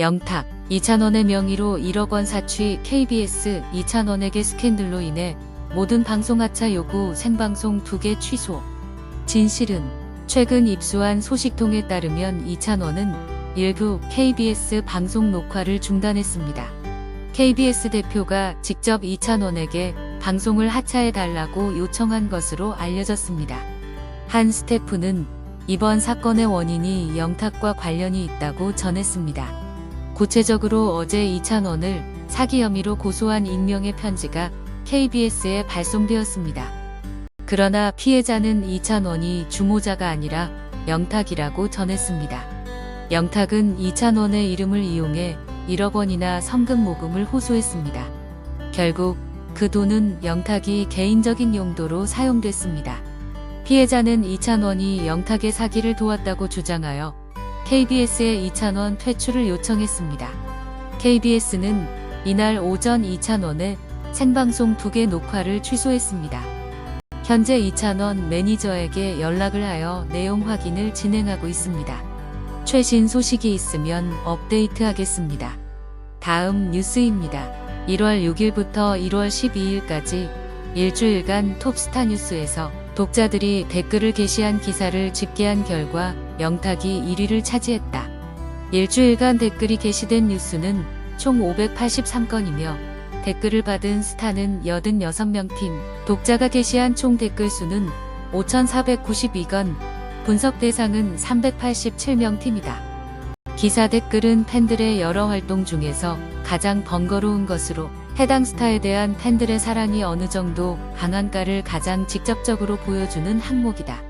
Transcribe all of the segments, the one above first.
영탁, 이찬원의 명의로 1억 원 사취 KBS 이찬원에게 스캔들로 인해 모든 방송 하차 요구 생방송 2개 취소. 진실은 최근 입수한 소식통에 따르면 이찬원은 일부 KBS 방송 녹화를 중단했습니다. KBS 대표가 직접 이찬원에게 방송을 하차해 달라고 요청한 것으로 알려졌습니다. 한 스태프는 이번 사건의 원인이 영탁과 관련이 있다고 전했습니다. 구체적으로 어제 이찬원을 사기 혐의로 고소한 익명의 편지가 KBS에 발송되었습니다. 그러나 피해자는 이찬원이 주모자가 아니라 영탁이라고 전했습니다. 영탁은 이찬원의 이름을 이용해 1억 원이나 성금 모금을 호소했습니다. 결국 그 돈은 영탁이 개인적인 용도로 사용됐습니다. 피해자는 이찬원이 영탁의 사기를 도왔다고 주장하여 KBS에 이찬원 퇴출을 요청했습니다. KBS는 이날 오전 이찬원의 생방송 두 개 녹화를 취소했습니다. 현재 이찬원 매니저에게 연락을 하여 내용 확인을 진행하고 있습니다. 최신 소식이 있으면 업데이트 하겠습니다. 다음 뉴스입니다. 1월 6일부터 1월 12일까지 일주일간 톱스타 뉴스에서 독자들이 댓글을 게시한 기사를 집계한 결과 영탁이 1위를 차지했다. 일주일간 댓글이 게시된 뉴스는 총 583건이며 댓글을 받은 스타는 86명 팀, 독자가 게시한 총 댓글 수는 5,492건, 분석 대상은 387명 팀이다. 기사 댓글은 팬들의 여러 활동 중에서 가장 번거로운 것으로 해당 스타에 대한 팬들의 사랑이 어느 정도 강한가를 가장 직접적으로 보여주는 항목이다.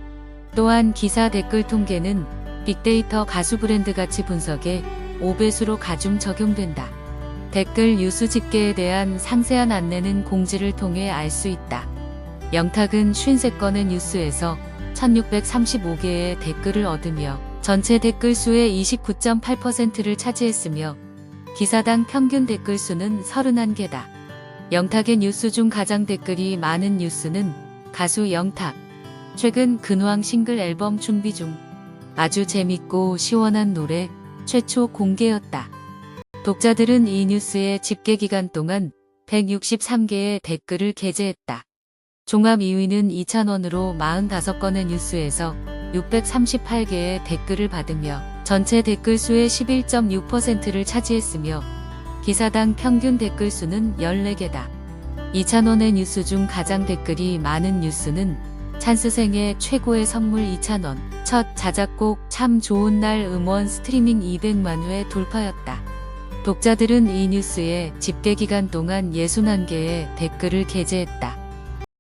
또한 기사 댓글 통계는 빅데이터 가수 브랜드 가치 분석에 5배수로 가중 적용된다. 댓글 유수 집계에 대한 상세한 안내는 공지를 통해 알 수 있다. 영탁은 53건의 뉴스에서 1635개의 댓글을 얻으며 전체 댓글 수의 29.8%를 차지했으며 기사당 평균 댓글 수는 31개다. 영탁의 뉴스 중 가장 댓글이 많은 뉴스는 가수 영탁. 최근 근황 싱글 앨범 준비 중 아주 재밌고 시원한 노래 최초 공개였다. 독자들은 이 뉴스의 집계 기간 동안 163개의 댓글을 게재했다. 종합 2위는 2,000원으로 45건의 뉴스에서 638개의 댓글을 받으며 전체 댓글 수의 11.6%를 차지했으며 기사당 평균 댓글 수는 14개다. 2,000원의 뉴스 중 가장 댓글이 많은 뉴스는 찬스생의 최고의 선물 2,000원, 첫 자작곡 참 좋은 날 음원 스트리밍 200만 회 돌파였다. 독자들은 이 뉴스에 집계 기간 동안 61개의 댓글을 게재했다.